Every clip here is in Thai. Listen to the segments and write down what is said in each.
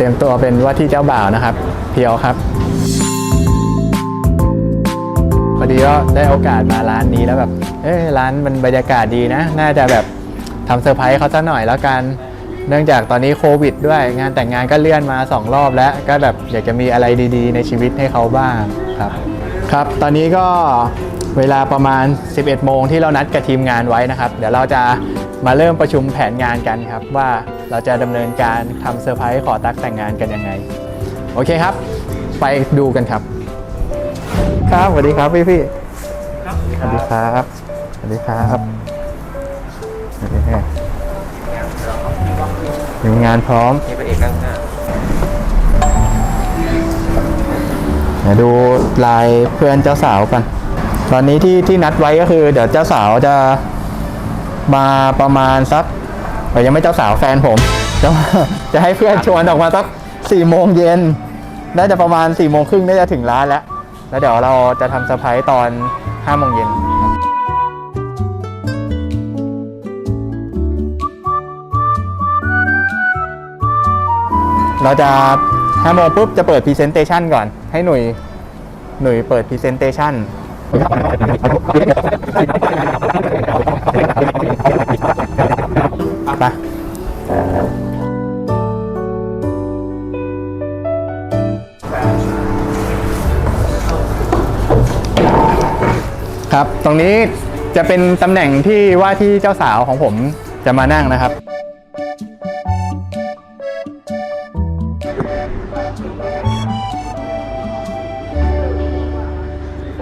เตรียมตัวเป็นว่าที่เจ้าบ่าวนะครับ เพียวครับพอดีก็ได้โอกาสมาร้านนี้แล้วแบบเอ้ร้านมันบรรยากาศดีนะ น่าจะแบบทำเซอร์ไพรส์เขาสักหน่อยแล้วกัน เนื่องจากตอนนี้โควิด ด้วยงานแต่งงานก็เลื่อนมา 2 รอบแล้ว ก็แบบอยากจะมีอะไรดีๆ ในชีวิตให้เขาบ้างครับครับ ตอนนี้ก็เวลาประมาณ 11 โมงที่เรานัดกับทีมงานไว้นะครับ เดี๋ยวเราจะมาเริ่มประชุมแผนงานกันครับว่า เราจะดำเนินการทำเซอร์ไพรส์ขอตักแต่งงานกันยังไง โอเคครับ ไปดูกันครับ ครับสวัสดีครับพี่พี่ๆสวัสดีครับสวัสดีครับโอเคทีมงานพร้อมนี่เป็นเอกข้างหน้าเดี๋ยวดูลายเพื่อนเจ้าสาวกันตอนนี้ที่ที่นัดไว้ก็คือ เดี๋ยวเจ้าสาวจะมาประมาณสัก เอ้ยยังไม่เจ้าสาวแฟนผมจะจะให้เพื่อนชวนออกมาสักสี่โมงเย็นน่าจะประมาณสี่โมงครึ่งน่าจะถึงร้านแล้ว แล้วเดี๋ยวเราจะทำเซอร์ไพรส์ตอนห้าโมงเย็นเราจะห้าโมงปุ๊บจะเปิดพรีเซนเตชันก่อน ให้หนุ่ยหนุ่ยเปิดพรีเซนเตชัน ไปครับ ตรงนี้จะเป็นตำแหน่งที่ว่าที่เจ้าสาวของผมจะมานั่งนะครับ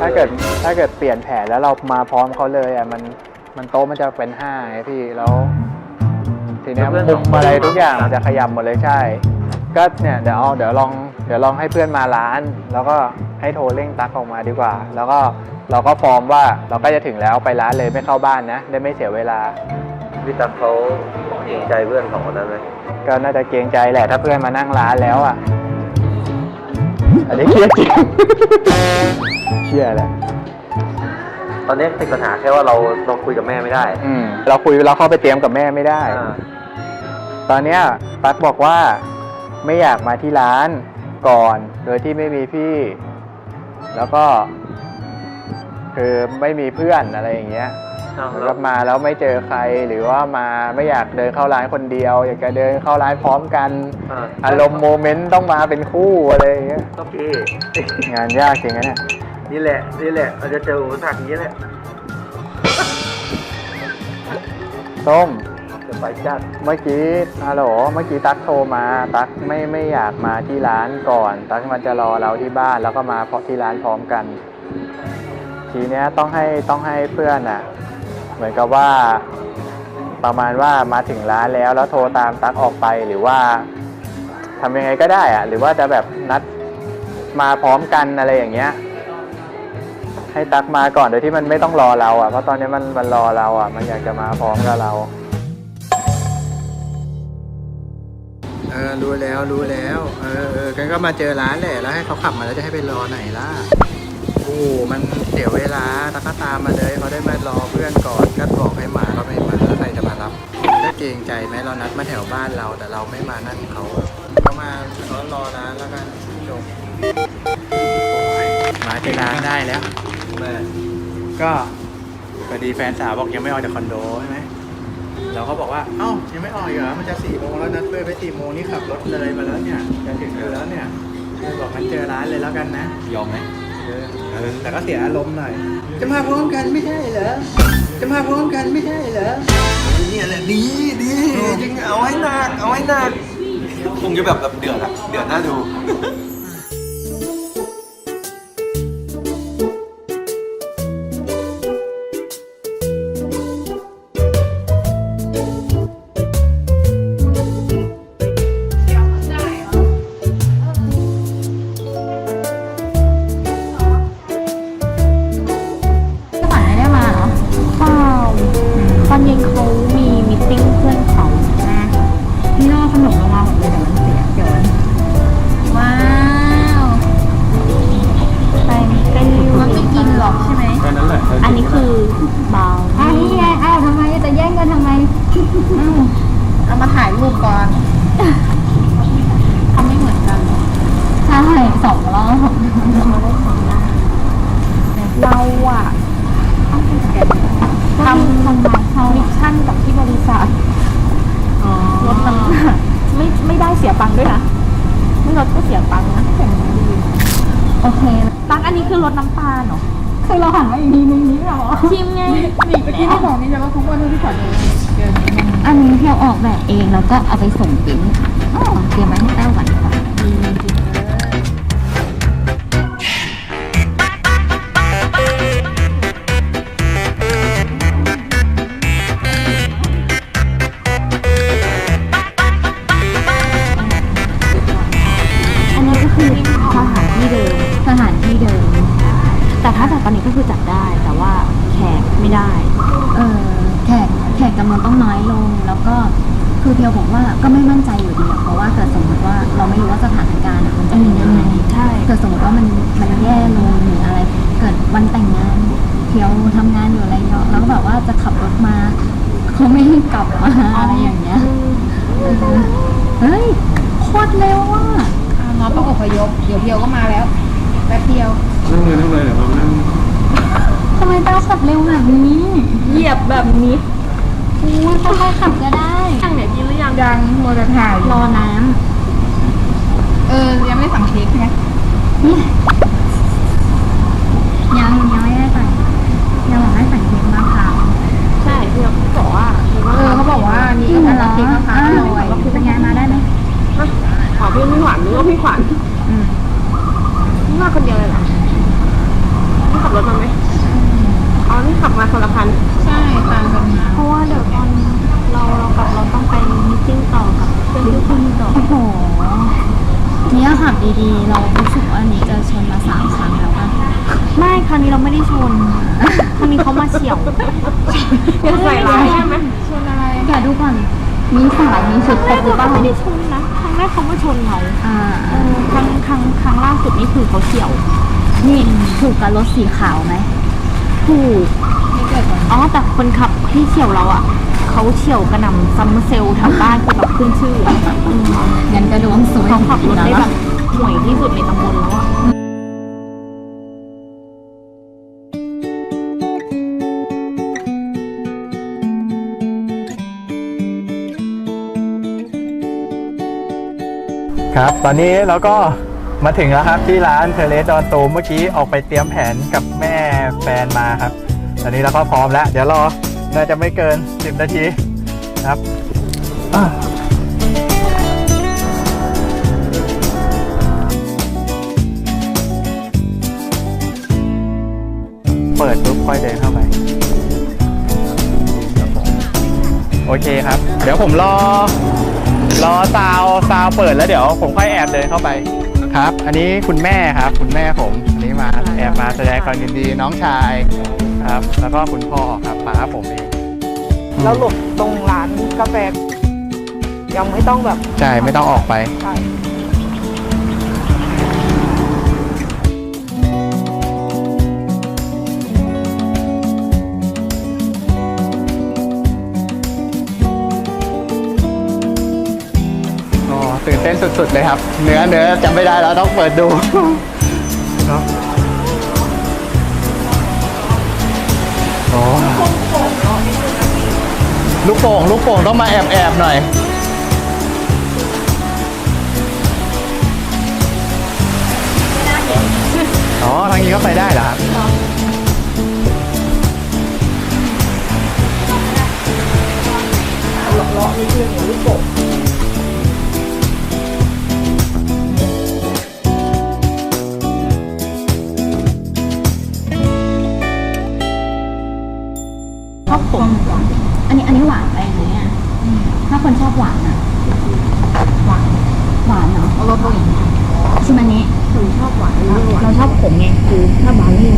ถ้าเกิดถ้าเกิดเปลี่ยนแผนแล้วเรามาพร้อมเขาเลยอะมันมันโต๊ะมันจะเป็นห้าไงพี่แล้ว เนี้ยมุมอะไรทุกอย่างมันจะขยับหมดเลยใช่ ก็เนี่ยเดี๋ยวเอาเดี๋ยวลองเดี๋ยวลองให้เพื่อนมาร้าน แล้วก็ให้โทรเร่งตักออกมาดีกว่า แล้วก็เราก็ฟอร์มว่าเราก็จะถึงแล้วไปร้านเลยไม่เข้าบ้านนะ ได้ไม่เสียเวลาพี่ตั๊กเขาเกรงใจเพื่อนของคนนั้นไหมก็น่าจะเกรงใจแหละถ้าเพื่อนมานั่งร้านแล้วอะอันนี้เครียดจริงเชื่อแหละตอนนี้ติดปัญหาแค่ว่าเราเราคุยกับแม่ไม่ได้ อืมเราคุยเราเข้าไปเตรียมกับแม่ไม่ได้อ่า ตอนเนี้ยตั๊กบอกว่าไม่อยากมาที่ร้านก่อน โดยที่ไม่มีพี่ แล้วก็ คือไม่มีเพื่อนอะไรอย่างเงี้ยเอาเหมือนแล้กัวบมาแล้วไม่เจอใครหรือว่ามาไม่อยากเดินเข้าร้านคนเดียว อยากจะเดินเข้าร้านพร้อมกัน อ่าอารมณ์โมเมนต์ต้องมาเป็นคู่อะไรอย่างเงี้ยก็พี่งานยากจริงนะเนี่ยนี่แหละ นี่แหละเราจะเจออุปสรรคนี้แหละ ส้มจะ ไปจัด เมื่อกี้ฮัลโหลเมื่อกี้ตั๊กโทรมา ตั๊กไม่ไม่อยากมาที่ร้านก่อน ตั๊กมันจะรอเราที่บ้านแล้วก็มาเพราะที่ร้านพร้อมกัน ทีเนี้ยต้องให้ต้องให้เพื่อนอะ เหมือนกับว่า ประมาณว่ามาถึงร้านแล้วแล้วโทรตามตั๊กออกไปหรือว่าทำยังไงก็ได้อะ หรือว่าจะแบบนัดมาพร้อมกันอะไรอย่างเงี้ยให้ตักมาก่อนโดยที่มันไม่ต้องรอเราอะเพราะตอนนี้มันมันรอเราอะ มันอยากจะมาพร้อมกับเรา เออรู้แล้วรู้แล้ว เออเออกันก็มาเจอร้านแหละแล้วให้เขาขับมาแล้วจะให้ไปรอไหนล่ะโอ้มันเสียเวลาตะก็ตามมาเลยเขาได้มารอเพื่อนก่อนก็บอกให้มาก็ไม่มาแล้วใครจะมารับได้เกรงใจไหมเรานัดมาแถวบ้านเราแต่เราไม่มานั่นเขาเขามาเขารอร้านแล้วกันจบมาที่ร้านได้แล้วก็พอดีแฟนสาวบอกยังไม่ออกจากคอนโดใช่ไหม เราก็บอกว่า เอ้า ยังไม่ออกอีกเหรอ มันจะสี่โมงแล้วนัดเพื่อนไปสี่โมงนี่ขับรถเลยมาแล้วเนี่ย จะถึงอยู่แล้วเนี่ยเลยบอกมันเจอร้านเลยแล้วกันนะ ยอมไหมเออแต่ก็เสียอารมณ์หน่อย จะมาพร้อมกันไม่ใช่เหรอ จะมาพร้อมกันไม่ใช่เหรอ เนี่ยแหละดีดีจริงเอาให้หนักเอาให้หนักคงจะแบบแบบเดือดอะเดือดน่าดู ชิมไงนี่เมื่อกี้ที่บอกนี่จะว่าทุกวันที่ขวัญเดินอันนี้เพียวออกแบบเองแล้วก็เอาไปส่งปิ้นเตรียมไว้ให้แต้วหวันก่อน ลง แล้วก็คือเพียวบอกว่าก็ไม่มั่นใจอยู่ดีอะเพราะว่าเกิดสมมติว่าเราไม่รู้ว่าสถานการณ์อะมันจะเป็นยังไงใช่เกิดสมมติว่ามันมันแย่ลงหรืออะไร เกิดวันแต่งงานเพียวทำงานอยู่อะไรเนาะแล้วก็แบบว่าจะขับรถมาเขาไม่ให้กลับมาอะไรอย่างเงี้ยเออเฮ้ยโคตรเร็วอะ อ่าน้องต้องอพยพเดี๋ยวเพียวก็มาแล้วแป๊บเดียว นั่งเลยนั่งเลยเดี๋ยวเรานั่งทำไมเต้าขับเร็วแบบนี้ เหยียบแบบนี้ อุ้ยค่อยๆขับก็ได้ยังไหนพี่หรือยังยังมัวแต่ถ่ายรอน้ำ เออ ยังไม่ได้สั่งเค้กใช่ไหม นี่ยังยังไม่ได้ใส่ยังบอกให้ใส่เค้กมะพร้าว ใช่พี่บอกว่า เออเขาบอกว่านี่ก็เป็นเค้กมะพร้าวอร่อย เป็นไงมาได้ไหม ขอพี่ไม่หวานนึกว่าพี่ขวัญ อืม นี่มาคนเดียวเลยเหรอนี่ขับรถมาไหมอ๋อ นี่ขับมาคนละคัน ใช่ตามกันมา เพราะว่าเดี๋ยวตอนเราเรากลับเราต้องไปมิทติ้งต่อกับเพื่อนที่คุยต่อ โอ้โหเนี่ยขับดีๆ เรารู้สึกว่าอันนี้จะชนมาสามครั้งแล้วอะ ไม่ครั้งนี้ เราไม่ได้ชนครั้งนี้เขามาเฉียวยังใส่ร้ายใช่ไหมชวนอะไรแกดูก่อน มีสายมีสุดคครรั้บงหรือแรเปกล่าเราไม่ได้ชนนะครั้งแรกเขามาชนเราอ่าเออครั้งครั้งครั้งล่าสุดนี่คือเขาเฉียว นี่ถูกกับรถสีขาวไหมถูกไม่เกิดก่อนอ๋อแต่คนขับที่เฉียวเราอะเขาเฉียวกระหน่ำซัมเมอร์เซลล์แถวบ้านคือแบบขึ้นชื่ออะอืมงั้นก็ดวงสวยเขาขับรถได้นะแบบห่วยที่สุดในตำบลแล้วอะ ครับ ตอนนี้เราก็มาถึงแล้วครับที่ร้านเทเลสดอนตูมเมื่อกี้ออกไปเตรียมแผนกับแม่แฟนมาครับ ตอนนี้เราก็พร้อมแล้ว เดี๋ยวรอ น่าจะไม่เกิน 10 นาทีครับเปิดปุ๊บค่อยเดินเข้าไป โอเคครับ เดี๋ยวผมรอ รอซาวซาวเปิดแล้วเดี๋ยวผมค่อยแอบเดินเข้าไปครับ อันนี้คุณแม่ครับ คุณแม่ผมอันนี้มาแอบมาแสดงความยินดีน้องชายครับ แล้วก็คุณพ่อครับป้าผมเองแล้วหลบตรงร้านกาแฟยังไม่ต้องแบบใช่ไม่ต้องออกไป ใช่ เต้นสุดๆเลยครับ เนื้อเนื้อจำไม่ได้แล้วต้องเปิดดูครับโอ้ลูกโป่งลูกโป่งต้องมาแอบแอบๆหน่อยอ๋อทางนี้ก็ไปได้เหรอครับชอบ ผม อันนี้อันนี้หวานไปไหมอะถ้าคนชอบหวานอะ หวาน หวานเนาะเอารถลงอย่างนี้ชิมอันนี้เราชอบขมไงคือถ้าบาร์นี่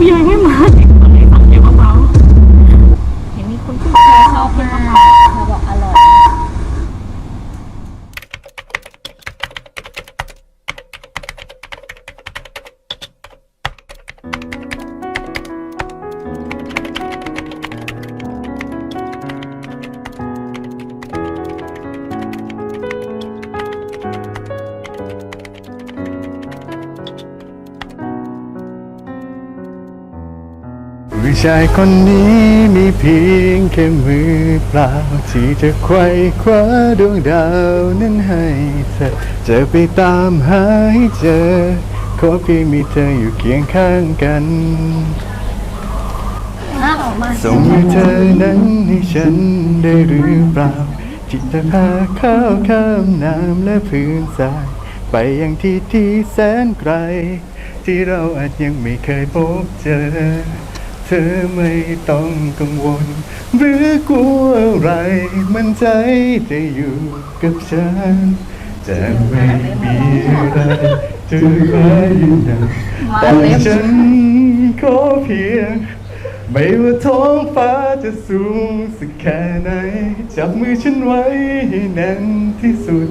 แล้ว ผู้ชายคนนี้มีเพียงแค่มือเปล่า ที่จะไขว้คว้าดวงดาวนั้นให้เธอจะไปตามหาให้เจอ ขอเพียงมีเธออยู่เคียงข้างกัน ส่งให้เธอนั้นให้ฉันได้หรือเปล่าที่จะพาข้าวข้ามน้ำและพื้นทราย ไปยังที่ที่แสนไกล ที่เราอาจยังไม่เคยพบเจอ ธอไม่ต้องกังวล หรือกลัวอะไรมันใจจะอยู่กับฉัน จะไม่มีอะไรจะมายืนยันแต่ฉันขอเพียง ไม่ว่าท้องฟ้าจะสูงสักแค่ไหน จับมือฉันไว้ให้แน่นที่สุด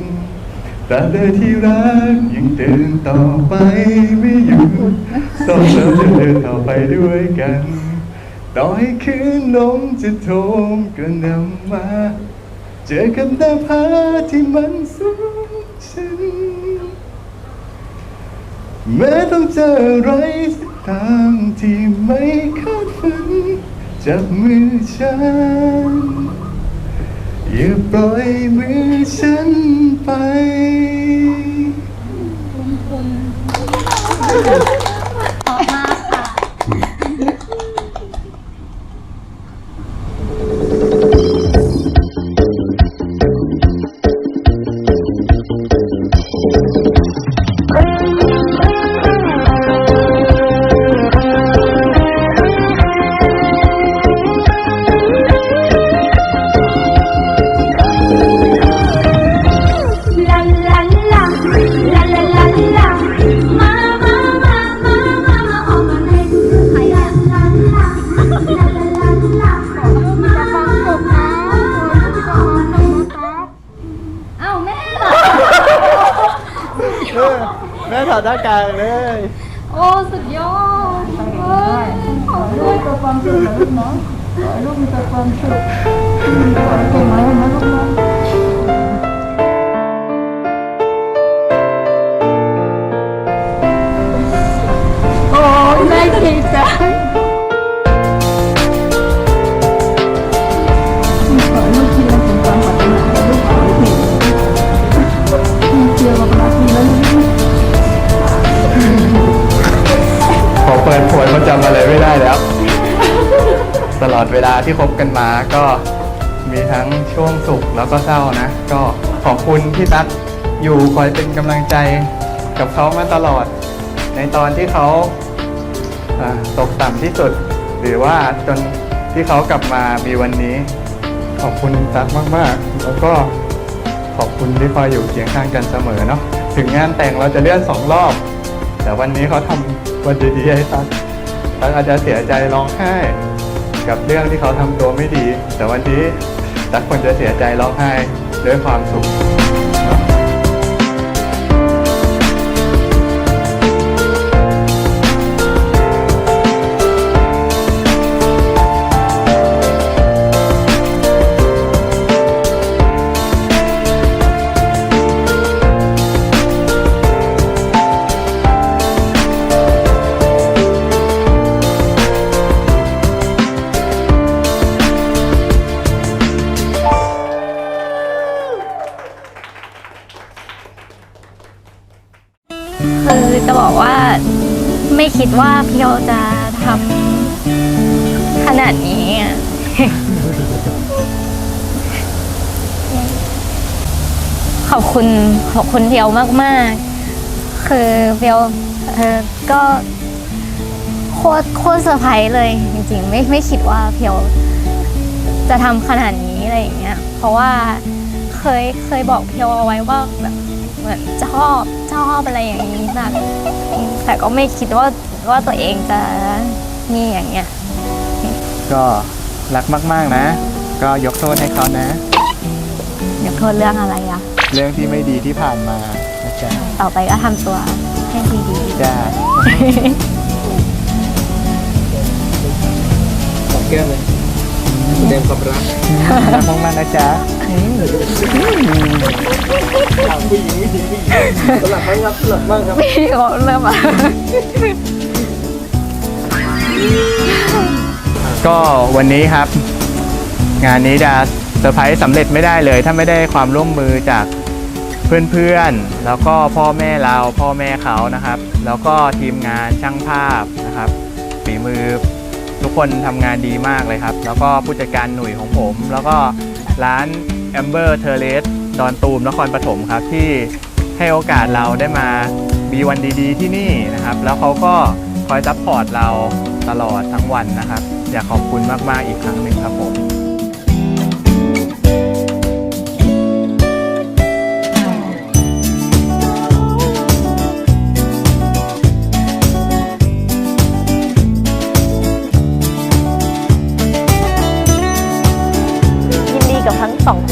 ตราบใดที่รักยังเดินต่อไปไม่หยุดต้องเราจะเดินต่อไปด้วยกัน ต่อให้คืนลมจะโทมกระหนำมา เจอกับหน้าผาที่มันสูงชันแม้ต้องเจออะไรสักทางที่ไม่คาดฝันจับมือฉัน อย่าปล่อยมือฉันไป ตัวความสุขนะลูกเนาะขอให้ลูกมีแต่ความสุขขอให้เก่งไว้นะลูกเนาะโอ้ยแม่ดีใจขอให้ลูกคิดและถึงความปรารถนาของลูกขอให้ถึงเชียร์บอกรักมีแล้วลูก พอเปิดผลมันจำอะไรไม่ได้แล้ว ตลอดเวลาที่คบกันมาก็มีทั้งช่วงสุขแล้วก็เศร้านะ ก็ขอบคุณที่ตั๊กอยู่คอยเป็นกำลังใจกับเขามาตลอด ในตอนที่เขาอ่าตกต่ำที่สุด หรือว่าจนที่เขากลับมามีวันนี้ ขอบคุณตั๊กมาก ๆ แล้วก็ขอบคุณที่คอยอยู่เคียงข้างกันเสมอเนาะถึงงานแต่งเราจะเลื่อนสองรอบ แต่วันนี้เขาทำวันดีๆให้ตั๊กตั๊กอาจจะเสียใจร้องไห้ กับเรื่องที่เขาทำตัวไม่ดี แต่วันนี้ตั๊กควรจะเสียใจร้องไห้ด้วยความสุข คิดว่าพี่โอจะทำขนาดนี้อะขอบคุณขอบคุณเพียวมาก ๆ คือเพียวเออก็โคตรโคตรเซอร์ไพรส์เลยจริงๆ ไม่ไม่คิดว่าเพียวจะทำขนาดนี้อะไรอย่างเงี้ย เพราะว่าเคยเคยบอกเพียวเอาไว้ว่าแบบ เหมือนชอบชอบอะไรอย่างนี้แบบแต่ก็ไม่คิดว่าว่าตัวเองจะมีอย่างเงี้ยก็รักมาก ๆ นะ ก็ยกโทษให้เขานะอยากโทษเรื่องอะไรอะเรื่องที่ไม่ดีที่ผ่านมานะจ๊ะต่อไปก็ทำตัวให้ดีจ้าขอบแก้มเลยแสดงความรักรักมากๆนะจ๊ะ ผู้หญิงผู้หญิงผู้หญิงสลับมากครับสลับมากครับๆพี่เขาเริ่มอะก็วันนี้ครับ งานนี้จะเซอร์ไพรส์สำเร็จไม่ได้เลย ถ้าไม่ได้ความร่วมมือจากเพื่อนๆ แล้วก็พ่อแม่เราพ่อแม่เขานะครับ แล้วก็ทีมงานช่างภาพนะครับฝีมือทุกคนทำงานดีมากเลยครับ แล้วก็ผู้จัดการหนุ่ยของผม แล้วก็ร้าน แอมเบอร์เทเลสดอนตูมนครปฐมครับ ที่ให้โอกาสเราได้มามีวันดีๆ ที่นี่นะครับ แล้วเขาก็คอยซัพพอร์ตเราตลอดทั้งวันนะครับ อยากขอบคุณมากๆอีกครั้งหนึ่งครับผม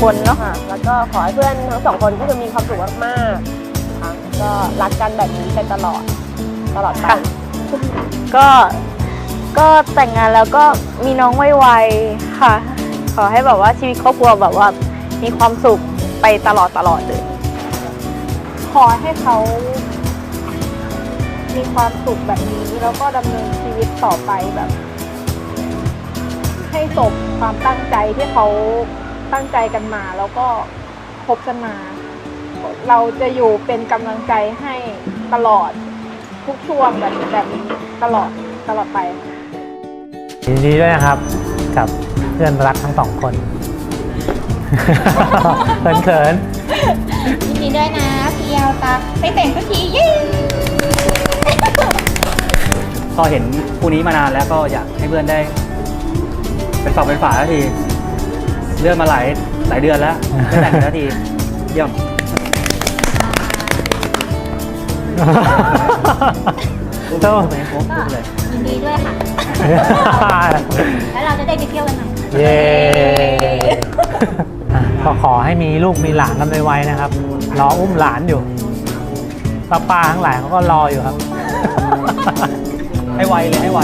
คนเนาะ ค่ะแล้วก็ขอให้เพื่อนทั้งสองคนก็คือมีความสุขมากๆนะคะก็รักกันแบบนี้ไปตลอดตลอดไปก็ ก็แต่งงานแล้วก็มีน้องไวๆค่ะ ขอให้แบบว่าชีวิตครอบครัวแบบว่ามีความสุขไปตลอดตลอดเลย ขอให้เขามีความสุขแบบนี้ แล้วก็ดำเนินชีวิตต่อไปแบบ ให้สมความตั้งใจที่เขา ตั้งใจกันมา แล้วก็คบกันมา เราจะอยู่เป็นกำลังใจให้ตลอดทุกช่วงแบบแบบนี้ตลอดตลอดไปยินดีด้วยนะครับ กับเพื่อนรักทั้งสองคน เขินเขินยินดีด้วยนะพี่เอาตาไปแต่งสักทีเย้ก็เห็นคู่นี้มานานแล้วก็อยากให้เพื่อนได้ เป็นฝั่งเป็นฝาสักที เลื่อนมาหลายหลายเดือนแล้วไม่แต่งสักทีเยี่ยมโต้ไปโค้ชเลยยินดีด้วยค่ะ แล้วเราจะได้ไปเที่ยวกันหน่อยเย้อะก็ขอให้มีลูกมีหลานกันไวๆนะครับ รออุ้มหลานอยู่ป้าๆทั้งหลายเขาก็รออยู่ครับ ให้ไวเลยให้ไว